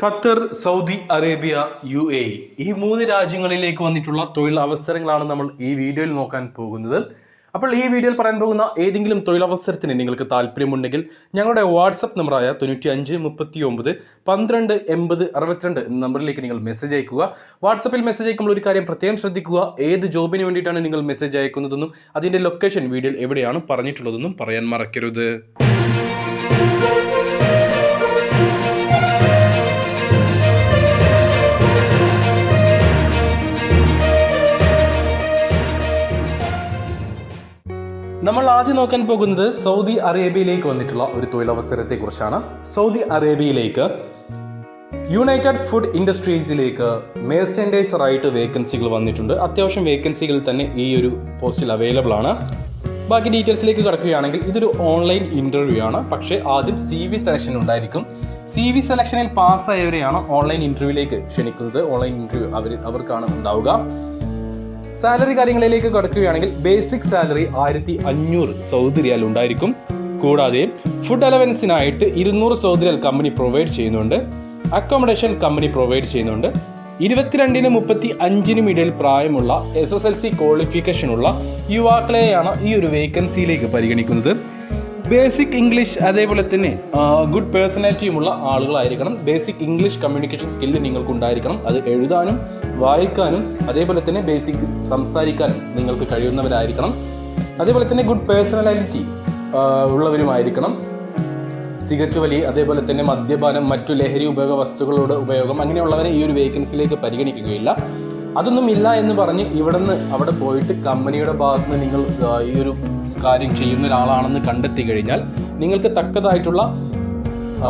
Qatar Saudi Arabia U A. ഈ മൂന്ന് രാജ്യങ്ങളിലേക്ക് വന്നിട്ടുള്ള തൊഴിൽ അവസരങ്ങളാണ് നമ്മൾ ഈ വീഡിയോയിൽ നോക്കാൻ പോകുന്നത്. അപ്പോൾ ഈ വീഡിയോയിൽ പറയാൻ പോകുന്ന ഏതെങ്കിലും തൊഴിലവസരത്തിന് നിങ്ങൾക്ക് താല്പര്യമുണ്ടെങ്കിൽ ഞങ്ങളുടെ വാട്സപ്പ് നമ്പറായ തൊണ്ണൂറ്റി അഞ്ച് മുപ്പത്തി ഒമ്പത് പന്ത്രണ്ട് എൺപത് അറുപത്തിരണ്ട് എന്ന നമ്പറിലേക്ക് നിങ്ങൾ മെസ്സേജ് അയക്കുക. വാട്സപ്പിൽ മെസ്സേജ് അയക്കുമ്പോൾ ഒരു കാര്യം പ്രത്യേകം ശ്രദ്ധിക്കുക. ഏത് ജോബിന് വേണ്ടിയിട്ടാണ് നിങ്ങൾ മെസ്സേജ് അയക്കുന്നതെന്നും അതിന്റെ ലൊക്കേഷൻ വീഡിയോയിൽ എവിടെയാണ് പറഞ്ഞിട്ടുള്ളതെന്നും പറയാൻ മറക്കരുത്. നമ്മൾ ആദ്യം നോക്കാൻ പോകുന്നത് സൗദി അറേബ്യയിലേക്ക് വന്നിട്ടുള്ള ഒരു തൊഴിലവസരത്തെ കുറിച്ചാണ് സൗദി അറേബ്യയിലേക്ക് യുണൈറ്റഡ് ഫുഡ് ഇൻഡസ്ട്രീസിലേക്ക് മെർച്ചൻഡൈസർ ആയിട്ട് വേക്കൻസികൾ വന്നിട്ടുണ്ട്. അത്യാവശ്യം വേക്കൻസികൾ തന്നെ ഈ ഒരു പോസ്റ്റിൽ അവൈലബിൾ ആണ്. ബാക്കി ഡീറ്റെയിൽസിലേക്ക് കിടക്കുകയാണെങ്കിൽ ഇതൊരു ഓൺലൈൻ ഇന്റർവ്യൂ ആണ്. പക്ഷേ ആദ്യം സി വി സെലക്ഷൻ ഉണ്ടായിരിക്കും സി വി സെലക്ഷനിൽ പാസ്സായവരെയാണ് ഓൺലൈൻ ഇന്റർവ്യൂവിലേക്ക് ക്ഷണിക്കുന്നത്. ഓൺലൈൻ ഇന്റർവ്യൂ അവർ അവർക്കാണ് ഉണ്ടാവുക. സാലറി കാര്യങ്ങളിലേക്ക് കടക്കുകയാണെങ്കിൽ ബേസിക് സാലറി ആയിരത്തി അഞ്ഞൂറ് സൗദി ഉണ്ടായിരിക്കും. കൂടാതെ ഫുഡ് അലവൻസിനായിട്ട് ഇരുന്നൂറ് സൗദി കമ്പനി പ്രൊവൈഡ് ചെയ്യുന്നുണ്ട്. അക്കോമഡേഷൻ കമ്പനി പ്രൊവൈഡ് ചെയ്യുന്നുണ്ട്. ഇരുപത്തിരണ്ടിനും മുപ്പത്തി അഞ്ചിനും ഇടയിൽ പ്രായമുള്ള എസ് എസ് എൽ സി ക്വാളിഫിക്കേഷനുള്ള യുവാക്കളെയാണ് ഈ ഒരു വേക്കൻസിയിലേക്ക് പരിഗണിക്കുന്നത്. ബേസിക് ഇംഗ്ലീഷ് അതേപോലെ തന്നെ ഗുഡ് പേഴ്സണാലിറ്റിയുമുള്ള ആളുകളായിരിക്കണം. ബേസിക് ഇംഗ്ലീഷ് കമ്മ്യൂണിക്കേഷൻ സ്കില്ല് നിങ്ങൾക്ക് ഉണ്ടായിരിക്കണം അത് എഴുതാനും വായിക്കാനും അതേപോലെ തന്നെ ബേസിക് സംസാരിക്കാനും നിങ്ങൾക്ക് കഴിയുന്നവരായിരിക്കണം. അതേപോലെ തന്നെ ഗുഡ് പേഴ്സണാലിറ്റി ഉള്ളവരുമായിരിക്കണം. സിഗരറ്റ് വലി അതേപോലെ തന്നെ മദ്യപാനം മറ്റു ലഹരി ഉപയോഗ വസ്തുക്കളുടെ ഉപയോഗം അങ്ങനെയുള്ളവരെ ഈ ഒരു വേക്കൻസിയിലേക്ക് പരിഗണിക്കുകയില്ല. അതൊന്നും ഇല്ല എന്ന് പറഞ്ഞ് ഇവിടെ നിന്ന് അവിടെ പോയിട്ട് കമ്പനിയുടെ ഭാഗത്ത് നിന്ന് നിങ്ങൾ ഈ ഒരു കാര്യം ചെയ്യുന്ന ഒരാളാണെന്ന് കണ്ടെത്തി കഴിഞ്ഞാൽ നിങ്ങൾക്ക് തക്കതായിട്ടുള്ള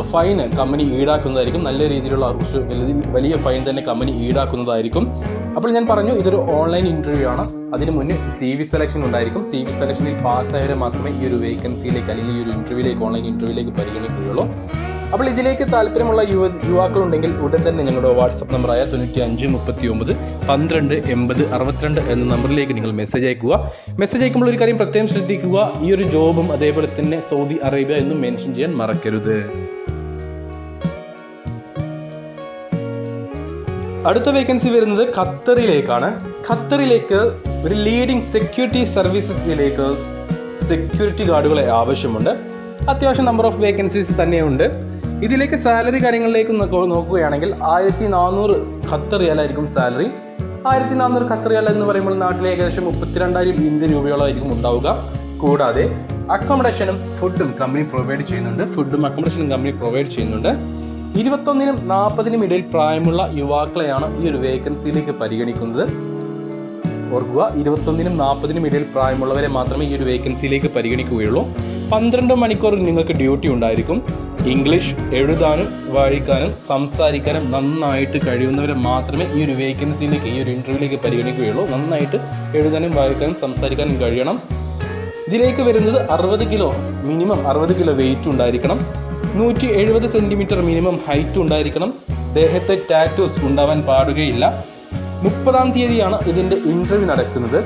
ഫൈൻ കമ്പനി ഈടാക്കുന്നതായിരിക്കും. നല്ല രീതിയിലുള്ള വലിയ- ഫൈൻ തന്നെ കമ്പനി ഈടാക്കുന്നതായിരിക്കും. അപ്പോൾ ഞാൻ പറഞ്ഞു ഇതൊരു ഓൺലൈൻ ഇന്റർവ്യൂ ആണ്. അതിന് മുന്നേ സി വി സെലക്ഷൻ ഉണ്ടായിരിക്കും സി വി സെലക്ഷനിൽ പാസ്സായവരെ മാത്രമേ ഈ ഒരു വേക്കൻസിയിലേക്ക് അല്ലെങ്കിൽ ഈ ഒരു ഇന്റർവ്യൂയിലേക്ക് ഓൺലൈൻ ഇന്റർവ്യൂയിലേക്ക് പരിഗണിക്കുകയുള്ളൂ. അപ്പോൾ ഇതിലേക്ക് താല്പര്യമുള്ള യുവ യുവാക്കളുണ്ടെങ്കിൽ ഉടൻ തന്നെ ഞങ്ങളുടെ വാട്സപ്പ് നമ്പറായ തൊണ്ണൂറ്റി അഞ്ച് മുപ്പത്തി ഒമ്പത് പന്ത്രണ്ട് എൺപത് അറുപത്തിരണ്ട് എന്ന നമ്പറിലേക്ക് നിങ്ങൾ മെസ്സേജ് അയക്കുക. മെസ്സേജ് അയക്കുമ്പോൾ ഒരു കാര്യം പ്രത്യേകം ശ്രദ്ധിക്കുക. ഈ ഒരു ജോബും അതേപോലെ തന്നെ സൗദി അറേബ്യ എന്നും മെൻഷൻ ചെയ്യാൻ മറക്കരുത്. അടുത്ത വേക്കൻസി വരുന്നത് ഖത്തറിലേക്കാണ്. ഖത്തറിലേക്ക് ഒരു ലീഡിംഗ് സെക്യൂരിറ്റി സർവീസസിലേക്ക് സെക്യൂരിറ്റി ഗാർഡുകളെ ആവശ്യമുണ്ട്. അത്യാവശ്യം നമ്പർ ഓഫ് വേക്കൻസീസ് തന്നെയുണ്ട്. ഇതിലേക്ക് സാലറി കാര്യങ്ങളിലേക്ക് നോക്കുകയാണെങ്കിൽ ആയിരത്തി നാനൂറ് ഖത്തർ റിയാലായിരിക്കും സാലറി. ആയിരത്തി നാനൂറ് ഖത്തർ റിയാൽ എന്ന് പറയുമ്പോൾ നാട്ടിലെ ഏകദേശം മുപ്പത്തിരണ്ടായിരം ഇന്ത്യൻ രൂപയോളമായിരിക്കും ഉണ്ടാവുക. കൂടാതെ അക്കോമഡേഷനും ഫുഡും കമ്പനി പ്രൊവൈഡ് ചെയ്യുന്നുണ്ട്. ഫുഡും അക്കോമഡേഷനും കമ്പനി പ്രൊവൈഡ് ചെയ്യുന്നുണ്ട്. ഇരുപത്തൊന്നിനും നാൽപ്പതിനും ഇടയിൽ പ്രായമുള്ള യുവാക്കളെയാണ് ഈ ഒരു വേക്കൻസിയിലേക്ക് പരിഗണിക്കുന്നത്. ഓർക്കുക ഇരുപത്തൊന്നിനും നാൽപ്പതിനും ഇടയിൽ പ്രായമുള്ളവരെ മാത്രമേ ഈ ഒരു വേക്കൻസിയിലേക്ക് പരിഗണിക്കുകയുള്ളൂ. പന്ത്രണ്ട് മണിക്കൂർ നിങ്ങൾക്ക് ഡ്യൂട്ടി ഉണ്ടായിരിക്കും. ഇംഗ്ലീഷ് എഴുതാനും വായിക്കാനും സംസാരിക്കാനും നന്നായിട്ട് കഴിയുന്നവരെ മാത്രമേ ഈ ഒരു വേക്കൻസിയിലേക്ക് ഈ ഒരു ഇന്റർവ്യൂവിലേക്ക് പരിഗണിക്കുകയുള്ളൂ. നന്നായിട്ട് എഴുതാനും വായിക്കാനും സംസാരിക്കാനും കഴിയണം. ഇതിലേക്ക് വരുന്നത് അറുപത് കിലോ മിനിമം അറുപത് കിലോ വെയിറ്റ് ഉണ്ടായിരിക്കണം. നൂറ്റി എഴുപത് സെന്റിമീറ്റർ മിനിമം ഹൈറ്റ് ഉണ്ടായിരിക്കണം. ദേഹത്തെ ടാറ്റൂസ് ഉണ്ടാവാൻ പാടുകയില്ല. മുപ്പതാം തീയതിയാണ് ഇതിന്റെ ഇന്റർവ്യൂ നടക്കുന്നത്.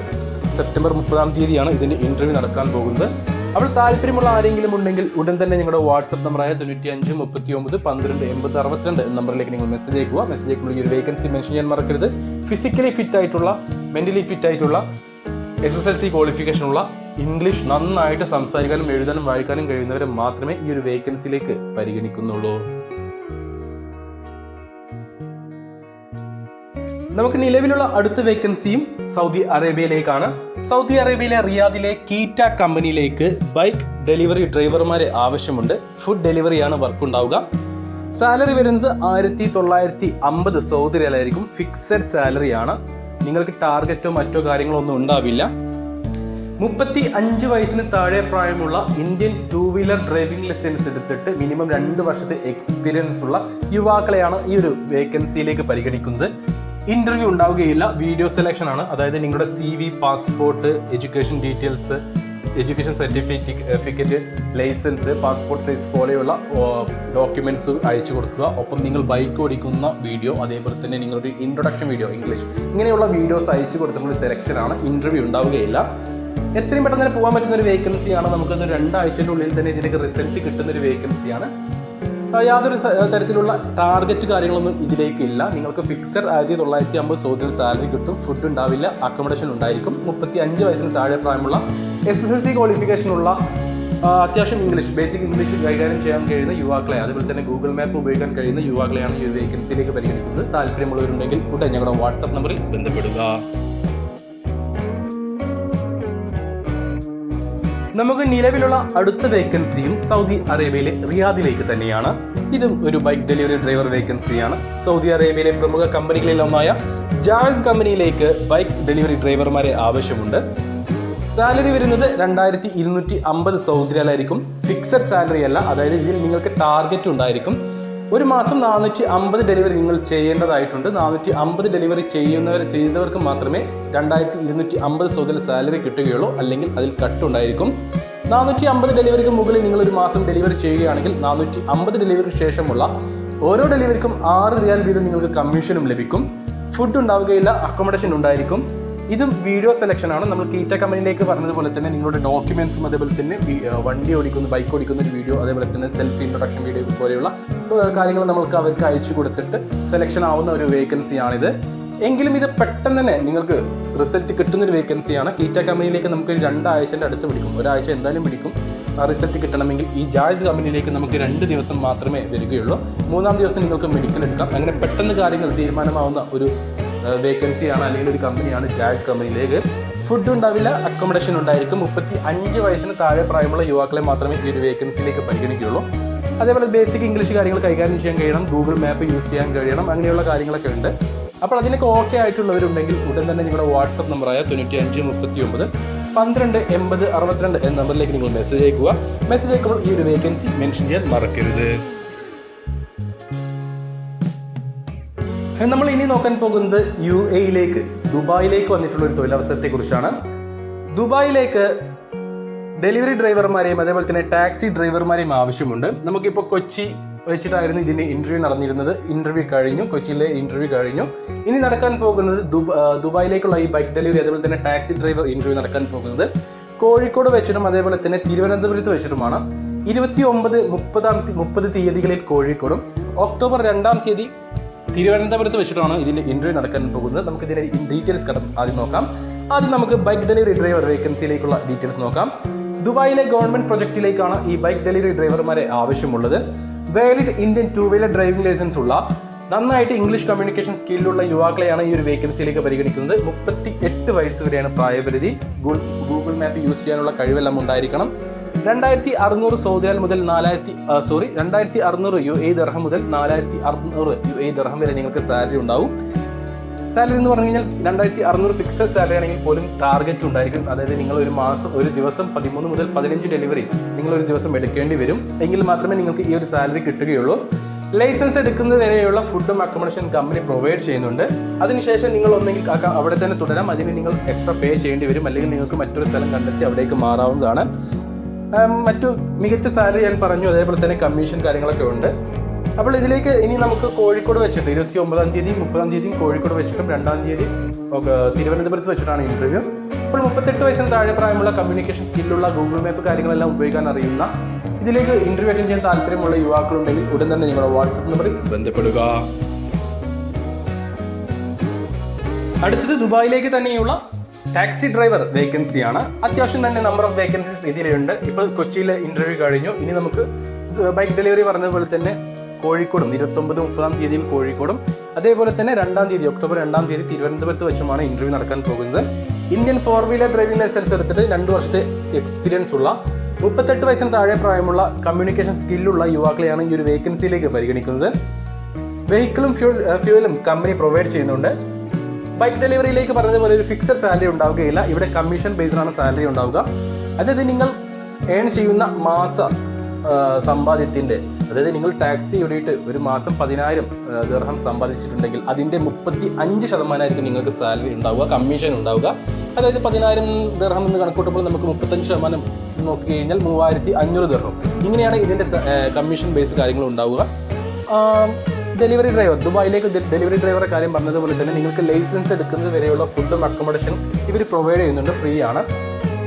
സെപ്റ്റംബർ മുപ്പതാം തീയതിയാണ് ഇതിന്റെ ഇന്റർവ്യൂ നടക്കാൻ പോകുന്നത്. അപ്പോൾ താല്പര്യമുള്ള ആരെങ്കിലും ഉണ്ടെങ്കിൽ ഉടൻ തന്നെ നിങ്ങളുടെ വാട്സപ്പ് നമ്പറായ തൊണ്ണൂറ്റി അഞ്ച് മുപ്പത്തി ഒമ്പത് പന്ത്രണ്ട് എൺപത് അറുപത്തിരണ്ട് നമ്പറിലേക്ക് നിങ്ങൾ മെസ്സേജ് അയക്കുക. മെസ്സേജ് അയക്കുമ്പോൾ ഒരു വേക്കൻസി മെൻഷൻ ചെയ്യാൻ മറക്കരുത്. ഫിസിക്കലി ഫിറ്റ് ആയിട്ടുള്ള മെന്റലി ഫിറ്റ് ആയിട്ടുള്ള എസ് എസ് എൽ സി ക്വാളിഫിക്കേഷനുള്ള ഇംഗ്ലീഷ് നന്നായിട്ട് സംസാരിക്കാനും എഴുതാനും വായിക്കാനും കഴിയുന്നവരെ മാത്രമേ ഈ ഒരു വേക്കൻസിയിലേക്ക് പരിഗണിക്കുന്നുള്ളൂ. നമുക്ക് നിലവിലുള്ള അടുത്ത വേക്കൻസിയും സൗദി അറേബ്യയിലേക്കാണ്. സൗദി അറേബ്യയിലെ റിയാദിലെ കീറ്റ കമ്പനിയിലേക്ക് ബൈക്ക് ഡെലിവറി ഡ്രൈവർമാരെ ആവശ്യമുണ്ട്. ഫുഡ് ഡെലിവറിയാണ് വർക്ക് ഉണ്ടാവുക സാലറി വരുന്നത് ആയിരത്തി തൊള്ളായിരത്തി അമ്പത് സൗദി റിയാലായിരിക്കും ഫിക്സഡ് സാലറിയാണ് നിങ്ങൾക്ക് ടാർഗറ്റോ മറ്റോ കാര്യങ്ങളോ ഒന്നും ഉണ്ടാവില്ല. മുപ്പത്തി അഞ്ച് വയസ്സിന് താഴെ പ്രായമുള്ള Indian two wheeler driving licence എടുത്തിട്ട് മിനിമം രണ്ട് വർഷത്തെ എക്സ്പീരിയൻസ് ഉള്ള യുവാക്കളെയാണ് ഈ ഒരു വേക്കൻസിയിലേക്ക് പരിഗണിക്കുന്നത്. ഇന്റർവ്യൂ ഉണ്ടാവുകയില്ല. വീഡിയോ സെലക്ഷൻ ആണ്. അതായത് നിങ്ങളുടെ C V passport education details education certificate licence passport size പോലെയുള്ള ഡോക്യുമെന്റ്സ് അയച്ചു കൊടുക്കുക. ഒപ്പം നിങ്ങൾ ബൈക്ക് ഓടിക്കുന്ന വീഡിയോ അതേപോലെ തന്നെ നിങ്ങളൊരു ഇൻട്രൊഡക്ഷൻ വീഡിയോ ഇംഗ്ലീഷ് ഇങ്ങനെയുള്ള വീഡിയോസ് അയച്ചു കൊടുത്തുള്ള സെലക്ഷൻ ആണ്. ഇന്റർവ്യൂ ഉണ്ടാവുകയില്ല. എത്രയും പെട്ടെന്ന് തന്നെ പോകാൻ പറ്റുന്ന ഒരു വേക്കൻസിയാണ് നമുക്കത് രണ്ടാഴ്ചയുടെ ഉള്ളിൽ തന്നെ ഇതിലേക്ക് റിസൾട്ട് കിട്ടുന്ന ഒരു വേക്കൻസിയാണ് യാതൊരു തരത്തിലുള്ള ടാർഗറ്റ് കാര്യങ്ങളൊന്നും ഇതിലേക്കില്ല. നിങ്ങൾക്ക് ഫിക്സഡ് ആയിരത്തി തൊള്ളായിരത്തി അമ്പത് സൗദിയിൽ സാലറി കിട്ടും. ഫുഡ് ഉണ്ടാവില്ല. അക്കോമഡേഷൻ ഉണ്ടായിരിക്കും. മുപ്പത്തി അഞ്ച് വയസ്സിന് താഴെ പ്രായമുള്ള എസ് എസ് എൽ സി ക്വാളിഫിക്കേഷനുള്ള അത്യാവശ്യം ഇംഗ്ലീഷ് ബേസിക് ഇംഗ്ലീഷ് കൈകാര്യം ചെയ്യാൻ കഴിയുന്ന യുവാക്കളെ അതുപോലെ തന്നെ ഗൂഗിൾ മാപ്പ് ഉപയോഗിക്കാൻ കഴിയുന്ന യുവാക്കളെയാണ് ഈ വേക്കൻസിയിലേക്ക് പരിഗണിക്കുന്നത്. താല്പര്യമുള്ളവരുണ്ടെങ്കിൽ ഉടൻ ഞങ്ങളുടെ വാട്സാപ്പ് നമ്പറിൽ ബന്ധപ്പെടുക. നമുക്ക് നിലവിലുള്ള അടുത്ത വേക്കൻസിയും സൗദി അറേബ്യയിലെ റിയാദിലേക്ക് തന്നെയാണ്. ഇതും ഒരു ബൈക്ക് ഡെലിവറി ഡ്രൈവർ വേക്കൻസിയാണ്. സൗദി അറേബ്യയിലെ പ്രമുഖ കമ്പനികളിൽ ഒന്നായ ജാവസ് കമ്പനിയിലേക്ക് ബൈക്ക് ഡെലിവറി ഡ്രൈവർമാരെ ആവശ്യമുണ്ട്. സാലറി വരുന്നത് രണ്ടായിരത്തി ഇരുന്നൂറ്റി അമ്പത് സൗദി റിയാലായിരിക്കും ഫിക്സഡ് സാലറി അല്ല അതായത് ഇതിൽ നിങ്ങൾക്ക് ടാർഗറ്റ് ഉണ്ടായിരിക്കും. ഒരു മാസം നാനൂറ്റി അമ്പത് ഡെലിവറി നിങ്ങൾ ചെയ്യേണ്ടതായിട്ടുണ്ട്. നാനൂറ്റി അമ്പത് ഡെലിവറി ചെയ്യുന്നവർ ചെയ്തവർക്ക് മാത്രമേ രണ്ടായിരത്തി ഇരുന്നൂറ്റി അമ്പത് സൗദിൽ സാലറി കിട്ടുകയുള്ളൂ. അല്ലെങ്കിൽ അതിൽ കട്ടുണ്ടായിരിക്കും. നാനൂറ്റി അമ്പത് ഡെലിവറിക്ക് മുകളിൽ നിങ്ങൾ ഒരു മാസം ഡെലിവറി ചെയ്യുകയാണെങ്കിൽ നാനൂറ്റി അമ്പത് ഡെലിവറിക്ക് ശേഷമുള്ള ഓരോ ഡെലിവറിക്കും ആറ് റിയാൽ വീതം നിങ്ങൾക്ക് കമ്മീഷനും ലഭിക്കും. ഫുഡ് ഉണ്ടാവുകയില്ല അക്കോമഡേഷൻ ഉണ്ടായിരിക്കും. ഇതും വീഡിയോ സെലക്ഷൻ ആണ്. നമ്മൾ കീറ്റ കമ്പനിയിലേക്ക് പറഞ്ഞതുപോലെ തന്നെ നിങ്ങളുടെ ഡോക്യുമെന്റ്സും അതേപോലെ തന്നെ വണ്ടി ഓടിക്കുന്ന ബൈക്ക് ഓടിക്കുന്ന ഒരു വീഡിയോ അതേപോലെ തന്നെ സെൽഫ് ഇൻട്രൊഡക്ഷൻ വീഡിയോ പോലെയുള്ള കാര്യങ്ങൾ നമ്മൾക്ക് അവർക്ക് അയച്ചു കൊടുത്തിട്ട് സെലക്ഷൻ ആവുന്ന ഒരു വേക്കൻസിയാണിത് എങ്കിലും ഇത് പെട്ടെന്ന് തന്നെ നിങ്ങൾക്ക് റിസൾട്ട് കിട്ടുന്ന ഒരു വേക്കൻസിയാണ് കീറ്റ കമ്പനിയിലേക്ക് നമുക്ക് ഒരു രണ്ടാഴ്ചന്റെ അടുത്ത് പിടിക്കും. ഒരാഴ്ച എന്തായാലും പിടിക്കും. റിസൾട്ട് കിട്ടണമെങ്കിൽ ഈ ജായ്സ് കമ്പനിയിലേക്ക് നമുക്ക് രണ്ട് ദിവസം മാത്രമേ വരികയുള്ളൂ. മൂന്നാം ദിവസം നിങ്ങൾക്ക് മെഡിക്കൽ എടുക്കാം. അങ്ങനെ പെട്ടെന്ന് കാര്യങ്ങൾ തീരുമാനമാവുന്ന ഒരു വേക്കൻസിയാണ് അല്ലെങ്കിൽ ഒരു കമ്പനിയാണ് ജാസ് കമ്പനിയിലേക്ക് ഫുഡ് ഉണ്ടാവില്ല അക്കോമഡേഷൻ ഉണ്ടായിരിക്കും. മുപ്പത്തി അഞ്ച് വയസ്സിന് താഴെ പ്രായമുള്ള യുവാക്കളെ മാത്രമേ ഈ ഒരു വേക്കൻസിയിലേക്ക് പരിഗണിക്കുകയുള്ളൂ. അതേപോലെ ബേസിക് ഇംഗ്ലീഷ് കാര്യങ്ങൾ കൈകാര്യം ചെയ്യാൻ കഴിയണം ഗൂഗിൾ മാപ്പ് യൂസ് ചെയ്യാൻ കഴിയണം അങ്ങനെയുള്ള കാര്യങ്ങളൊക്കെ ഉണ്ട്. അപ്പോൾ അതിനൊക്കെ ഓക്കെ ആയിട്ടുള്ളവരുണ്ടെങ്കിൽ ഉടൻ തന്നെ നിങ്ങളുടെ വാട്സപ്പ് നമ്പറായ തൊണ്ണൂറ്റി അഞ്ച് മുപ്പത്തി ഒമ്പത് പന്ത്രണ്ട് എൺപത് അറുപത്തിരണ്ട് എന്ന നമ്പറിലേക്ക് നിങ്ങൾ മെസ്സേജ് അയക്കുക. മെസ്സേജ് അയക്കുമ്പോൾ ഈ ഒരു വേക്കൻസി മെൻഷൻ ചെയ്യാൻ മറക്കരുത്. നമ്മൾ ഇനി നോക്കാൻ പോകുന്നത് യു എയിലേക്ക് ദുബായിലേക്ക് വന്നിട്ടുള്ള ഒരു തൊഴിലവസരത്തെ കുറിച്ചാണ് ദുബായിലേക്ക് ഡെലിവറി ഡ്രൈവർമാരെയും അതേപോലെ തന്നെ ടാക്സി ഡ്രൈവർമാരെയും ആവശ്യമുണ്ട്. നമുക്കിപ്പോൾ കൊച്ചി വെച്ചിട്ടായിരുന്നു ഇതിന് ഇന്റർവ്യൂ നടന്നിരുന്നത്. ഇന്റർവ്യൂ കഴിഞ്ഞു കൊച്ചിയിലെ ഇന്റർവ്യൂ കഴിഞ്ഞു. ഇനി നടക്കാൻ പോകുന്നത് ദുബ- ദുബായിലേക്കുള്ള ഈ ബൈക്ക് ഡെലിവറി അതേപോലെ തന്നെ ടാക്സി ഡ്രൈവർ ഇന്റർവ്യൂ നടക്കാൻ പോകുന്നത് കോഴിക്കോട് വെച്ചിട്ടും അതേപോലെ തന്നെ തിരുവനന്തപുരത്ത് വെച്ചിട്ടുമാണ്. ഇരുപത്തി ഒമ്പത് മുപ്പതാം മുപ്പത് തീയതികളിൽ കോഴിക്കോടും. ഒക്ടോബർ രണ്ടാം തീയതി തിരുവനന്തപുരത്ത് വെച്ചിട്ടാണ് ഇതിന്റെ ഇന്റർവ്യൂ നടക്കാൻ പോകുന്നത്. നമുക്ക് ഇതിന്റെ ഡീറ്റെയിൽസ് കടം ആദ്യം നോക്കാം. ആദ്യം നമുക്ക് ബൈക്ക് ഡെലിവറി ഡ്രൈവർ വേക്കൻസിയിലേക്കുള്ള ഡീറ്റെയിൽസ് നോക്കാം. ദുബായിലെ ഗവൺമെന്റ് പ്രൊജക്റ്റിലേക്കാണ് ഈ ബൈക്ക് ഡെലിവറി ഡ്രൈവർമാരെ ആവശ്യമുള്ളത്. Valid Indian two wheeler driving licence ഉള്ള നന്നായിട്ട് ഇംഗ്ലീഷ് കമ്മ്യൂണിക്കേഷൻ സ്കില്ലുള്ള യുവാക്കളെയാണ് ഈ ഒരു വേക്കൻസിയിലേക്ക് പരിഗണിക്കുന്നത്. മുപ്പത്തി എട്ട് വയസ്സ് വരെയാണ് പ്രായപരിധി. ഗൂഗിൾ മാപ്പ് യൂസ് ചെയ്യാനുള്ള കഴിവെല്ലാം ഉണ്ടായിരിക്കണം. രണ്ടായിരത്തി അറുന്നൂറ് സൗദിയാൽ മുതൽ നാലായിരത്തി സോറി രണ്ടായിരത്തി അറുന്നൂറ് യു എ ദർഹം മുതൽ നാലായിരത്തി അറുന്നൂറ് യു എ ദർഹം വരെ നിങ്ങൾക്ക് സാലറി ഉണ്ടാവും. സാലറി എന്ന് പറഞ്ഞു കഴിഞ്ഞാൽ രണ്ടായിരത്തി അറുന്നൂറ് ഫിക്സഡ് സാലറി ആണെങ്കിൽ പോലും ടാർഗറ്റ് ഉണ്ടായിരിക്കും. അതായത് നിങ്ങൾ ഒരു മാസം ഒരു ദിവസം പതിമൂന്ന് മുതൽ പതിനഞ്ച് ഡെലിവറി നിങ്ങൾ ഒരു ദിവസം എടുക്കേണ്ടി വരും. എങ്കിൽ മാത്രമേ നിങ്ങൾക്ക് ഈ ഒരു സാലറി കിട്ടുകയുള്ളൂ. ലൈസൻസ് എടുക്കുന്നത് വരെയുള്ള ഫുഡും അക്കോമഡേഷൻ കമ്പനി പ്രൊവൈഡ് ചെയ്യുന്നുണ്ട്. അതിനുശേഷം നിങ്ങൾ ഒന്നെങ്കിൽ അവിടെ തന്നെ തുടരാം. അതിന് നിങ്ങൾ എക്സ്ട്രാ പേ ചെയ്യേണ്ടി വരും. അല്ലെങ്കിൽ നിങ്ങൾക്ക് മറ്റൊരു സ്ഥലം കണ്ടെത്തി അവിടേക്ക് മാറാവുന്നതാണ്. മറ്റു മികച്ച സാലറി ഞാൻ പറഞ്ഞു അതേപോലെ തന്നെ കമ്മീഷൻ കാര്യങ്ങളൊക്കെ ഉണ്ട്. അപ്പോൾ ഇതിലേക്ക് ഇനി നമുക്ക് കോഴിക്കോട് വെച്ചിട്ട് ഇരുപത്തി ഒമ്പതാം തീയതി മുപ്പതാം തീയതി കോഴിക്കോട് വെച്ചിട്ടും രണ്ടാം തീയതി തിരുവനന്തപുരത്ത് വെച്ചിട്ടാണ് ഇന്റർവ്യൂ അപ്പോൾ മുപ്പത്തെട്ട് വയസ്സിന് താഴെ പ്രായമുള്ള കമ്മ്യൂണിക്കേഷൻ സ്കില്ലുള്ള ഗൂഗിൾ മാപ്പ് കാര്യങ്ങളെല്ലാം ഉപയോഗിക്കാൻ അറിയുന്ന ഇതിലേക്ക് ഇന്റർവ്യൂ അറ്റൻഡ് ചെയ്യാൻ താല്പര്യമുള്ള യുവാക്കളുണ്ടെങ്കിൽ ഉടൻ തന്നെ നിങ്ങളുടെ വാട്സപ്പ് നമ്പറിൽ ബന്ധപ്പെടുക. അടുത്തത് ദുബായിലേക്ക് തന്നെയുള്ള ടാക്സി ഡ്രൈവർ വേക്കൻസി ആണ് അത്യാവശ്യം തന്നെ നമ്പർ ഓഫ് വേക്കൻസീസ് ഇതിലുണ്ട് ഇപ്പോൾ കൊച്ചിയിലെ ഇന്റർവ്യൂ കഴിഞ്ഞു. ഇനി നമുക്ക് ബൈക്ക് ഡെലിവറി പറഞ്ഞതുപോലെ തന്നെ കോഴിക്കോടും. ഇരുപത്തൊമ്പത് മുപ്പതാം തീയതിയിൽ കോഴിക്കോടും. അതേപോലെ തന്നെ രണ്ടാം തീയതി ഒക്ടോബർ രണ്ടാം തീയതി തിരുവനന്തപുരത്ത് വെച്ചുമാണ് ഇന്റർവ്യൂ നടക്കാൻ പോകുന്നത്. Indian four wheeler driving licence എടുത്തിട്ട് രണ്ട് വർഷത്തെ എക്സ്പീരിയൻസ് ഉള്ള മുപ്പത്തെട്ട് വയസ്സിന് താഴെ പ്രായമുള്ള കമ്മ്യൂണിക്കേഷൻ സ്കില്ലുള്ള യുവാക്കളെയാണ് ഈ ഒരു വേക്കൻസിയിലേക്ക് പരിഗണിക്കുന്നത്. വെഹിക്കിളും ഫ്യൂൽ ഫ്യൂവലും കമ്പനി പ്രൊവൈഡ് ചെയ്യുന്നുണ്ട്. ബൈക്ക് ഡെലിവറിയിലേക്ക് പറഞ്ഞതുപോലെ ഒരു ഫിക്സഡ് സാലറി ഉണ്ടാവുകയില്ല. ഇവിടെ കമ്മീഷൻ ബേസ്ഡാണ് സാലറി ഉണ്ടാവുക. അതായത് നിങ്ങൾ ഏൺ ചെയ്യുന്ന മാസ സമ്പാദ്യത്തിന്റെ അതായത് നിങ്ങൾ ടാക്സി ഓടിയിട്ട് ഒരു മാസം പതിനായിരം ദർഹം സമ്പാദിച്ചിട്ടുണ്ടെങ്കിൽ അതിന്റെ മുപ്പത്തി അഞ്ച് ശതമാനമായിരിക്കും നിങ്ങൾക്ക് സാലറി ഉണ്ടാവുക കമ്മീഷൻ ഉണ്ടാവുക. അതായത് പതിനായിരം ദർഹം എന്ന് കണക്കൂട്ടുമ്പോൾ നമുക്ക് മുപ്പത്തഞ്ച് ശതമാനം നോക്കി കഴിഞ്ഞാൽ മൂവായിരത്തി അഞ്ഞൂറ് ദർഹം. ഇങ്ങനെയാണ് ഇതിന്റെ കമ്മീഷൻ ബേസ്ഡ് കാര്യങ്ങൾ ഉണ്ടാവുക. ഡെലിവറി ഡ്രൈവർ ദുബായിലേക്ക് ഡെലിവറി ഡ്രൈവറെ കാര്യം പറഞ്ഞതുപോലെ തന്നെ നിങ്ങൾക്ക് ലൈസൻസ് എടുക്കുന്നത് വരെയുള്ള ഫുഡും അക്കോമഡേഷൻ ഇവർ പ്രൊവൈഡ് ചെയ്യുന്നുണ്ട് ഫ്രീ ആണ്.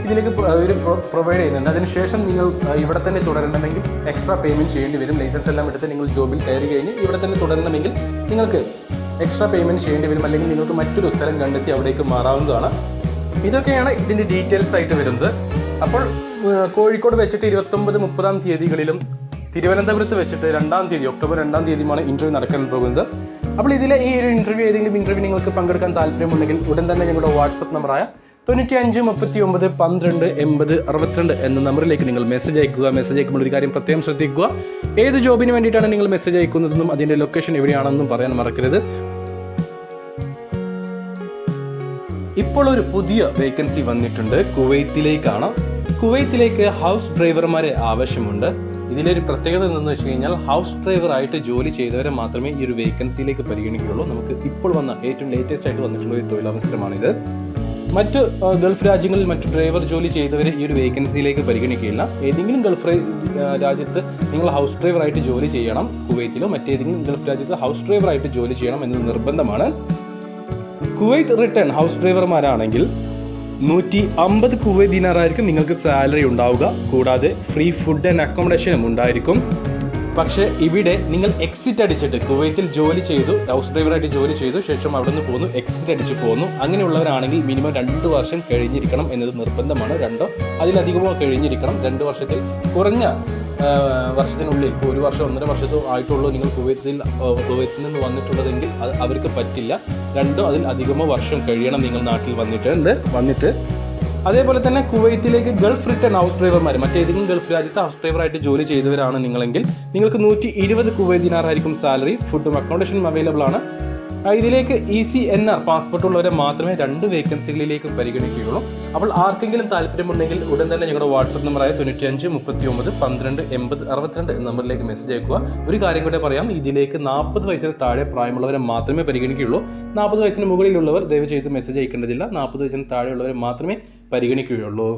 ഇതിലേക്ക് ഇവർ പ്രൊവൈഡ് ചെയ്യുന്നുണ്ട്. അതിനുശേഷം നിങ്ങൾ ഇവിടെ തന്നെ തുടരണമെങ്കിൽ എക്സ്ട്രാ പേയ്മെന്റ് ചെയ്യേണ്ടി വരും. ലൈസൻസ് എല്ലാം എടുത്ത് നിങ്ങൾ ജോബിൽ കയറി കഴിഞ്ഞ് ഇവിടെ തന്നെ തുടരണമെങ്കിൽ നിങ്ങൾക്ക് എക്സ്ട്രാ പേയ്മെന്റ് ചെയ്യേണ്ടി വരും. അല്ലെങ്കിൽ നിങ്ങൾക്ക് മറ്റൊരു സ്ഥലം കണ്ടെത്തി അവിടേക്ക് മാറാവുന്നതാണ്. ഇതൊക്കെയാണ് ഇതിന്റെ ഡീറ്റെയിൽസ് ആയിട്ട് വരുന്നത്. അപ്പോൾ കോഴിക്കോട് വെച്ചിട്ട് ഇരുപത്തൊമ്പത് മുപ്പതാം തീയതികളിലും തിരുവനന്തപുരത്ത് വെച്ചിട്ട് രണ്ടാം തീയതി ഒക്ടോബർ രണ്ടാം തീയതിയുമാണ് ഇന്റർവ്യൂ നടക്കാൻ പോകുന്നത്. അപ്പോൾ ഇതിലെ ഈ ഒരു ഇന്റർവ്യൂ ഏതെങ്കിലും ഇന്റർവ്യൂ നിങ്ങൾക്ക് പങ്കെടുക്കാൻ താല്പര്യമുണ്ടെങ്കിൽ ഉടൻ തന്നെ ഞങ്ങളുടെ വാട്സപ്പ് നമ്പറായ തൊണ്ണൂറ്റി അഞ്ച് മുപ്പത്തി ഒമ്പത് പന്ത്രണ്ട് എൺപത് അറുപത്തിരണ്ട് എന്ന നമ്പറിലേക്ക് നിങ്ങൾ മെസ്സേജ് അയക്കുക. മെസ്സേജ് അയക്കുമ്പോൾ ഒരു കാര്യം പ്രത്യേകം ശ്രദ്ധിക്കുക. ഏത് ജോബിന് വേണ്ടിയിട്ടാണ് നിങ്ങൾ മെസ്സേജ് അയക്കുന്നതെന്നും അതിന്റെ ലൊക്കേഷൻ എവിടെയാണെന്നും പറയാൻ മറക്കരുത്. ഇപ്പോൾ ഒരു പുതിയ വേക്കൻസി വന്നിട്ടുണ്ട്. കുവൈത്തിലേക്കാണ്. കുവൈത്തിലേക്ക് ഹൗസ് ഡ്രൈവർമാരെ ആവശ്യമുണ്ട്. ഇതിലൊരു പ്രത്യേകത എന്താണെന്ന് വെച്ച് കഴിഞ്ഞാൽ ഹൗസ് ഡ്രൈവർ ആയിട്ട് ജോലി ചെയ്തവരെ മാത്രമേ ഈ ഒരു വേക്കൻസിയിലേക്ക് പരിഗണിക്കുകയുള്ളൂ. നമുക്ക് ഇപ്പോൾ വന്ന ഏറ്റവും ലേറ്റസ്റ്റ് ആയിട്ട് വന്നിട്ടുള്ള ഒരു തൊഴിലവസരമാണിത് മറ്റ് ഗൾഫ് രാജ്യങ്ങളിൽ മറ്റു ഡ്രൈവർ ജോലി ചെയ്തവരെ ഈ ഒരു വേക്കൻസിയിലേക്ക് പരിഗണിക്കുകയില്ല. ഏതെങ്കിലും ഗൾഫ് രാജ്യത്ത് നിങ്ങൾ ഹൗസ് ഡ്രൈവർ ആയിട്ട് ജോലി ചെയ്യണം. കുവൈത്തിലോ മറ്റേതെങ്കിലും ഗൾഫ് രാജ്യത്ത് ഹൗസ് ഡ്രൈവർ ആയിട്ട് ജോലി ചെയ്യണം എന്നത് നിർബന്ധമാണ്. കുവൈത്ത് റിട്ടേൺ ഹൗസ് ഡ്രൈവർമാരാണെങ്കിൽ നൂറ്റി അമ്പത് കുവൈ ദിനാറായിരിക്കും നിങ്ങൾക്ക് സാലറി ഉണ്ടാവുക. കൂടാതെ ഫ്രീ ഫുഡ് ആൻഡ് അക്കോമഡേഷനും ഉണ്ടായിരിക്കും. പക്ഷേ ഇവിടെ നിങ്ങൾ എക്സിറ്റ് അടിച്ചിട്ട് കുവൈത്തിൽ ജോലി ചെയ്തു ഹൗസ് ഡ്രൈവറായിട്ട് ജോലി ചെയ്തു ശേഷം അവിടെ നിന്ന് പോന്നു എക്സിറ്റ് അടിച്ച് പോന്നു. അങ്ങനെയുള്ളവരാണെങ്കിൽ മിനിമം രണ്ട് വർഷം കഴിഞ്ഞിരിക്കണം എന്നത് നിർബന്ധമാണ്. രണ്ടോ അതിലധികമോ കഴിഞ്ഞിരിക്കണം. രണ്ട് വർഷത്തിൽ കുറഞ്ഞ വർഷത്തിനുള്ളിൽ ഇപ്പോൾ ഒരു വർഷം ഒന്നര വർഷത്തോ ആയിട്ടുള്ളൂ നിങ്ങൾ കുവൈത്തിൽ കുവൈത്തിൽ നിന്ന് വന്നിട്ടുള്ളതെങ്കിൽ അത് അവർക്ക് പറ്റില്ല. രണ്ടോ അതിൽ അധികമോ വർഷം കഴിയണം നിങ്ങൾ നാട്ടിൽ വന്നിട്ടുണ്ട് വന്നിട്ട്. അതേപോലെ തന്നെ കുവൈത്തിലേക്ക് ഗൾഫ് റിട്ടേൺ ഹൗസ് ഡ്രൈവർമാർ മറ്റേതെങ്കിലും ഗൾഫ് രാജ്യത്ത് ഹൗസ് ഡ്രൈവറായിട്ട് ജോലി ചെയ്തവരാണ് നിങ്ങളെങ്കിൽ നിങ്ങൾക്ക് നൂറ്റി ഇരുപത് കുവൈത്തിനാറായിരിക്കും സാലറി ഫുഡും അക്കോമഡേഷനും അവൈലബിൾ ആണ്. ഇതിലേക്ക് E C N R passport ഉള്ളവരെ മാത്രമേ രണ്ട് വേക്കൻസികളിലേക്ക് പരിഗണിക്കുകയുള്ളൂ. അപ്പോൾ ആർക്കെങ്കിലും താല്പര്യമുണ്ടെങ്കിൽ ഉടൻ തന്നെ ഞങ്ങളുടെ വാട്സപ്പ് നമ്പറായ തൊണ്ണൂറ്റി അഞ്ച് മുപ്പത്തി ഒമ്പത് പന്ത്രണ്ട് എൺപത് അറുപത്തിരണ്ട് നമ്പറിലേക്ക് മെസ്സേജ് അയക്കുക. ഒരു കാര്യം കൂടെ പറയാം ഇതിലേക്ക് നാൽപ്പത് വയസ്സിന് താഴെ പ്രായമുള്ളവരെ മാത്രമേ പരിഗണിക്കുകയുള്ളൂ. നാൽപ്പത് വയസ്സിന് മുകളിലുള്ളവർ ദയവ് ചെയ്ത് മെസ്സേജ് അയക്കേണ്ടതില്ല. നാൽപ്പത് വയസ്സിന് താഴെയുള്ളവരെ മാത്രമേ പരിഗണിക്കുകയുള്ളൂ.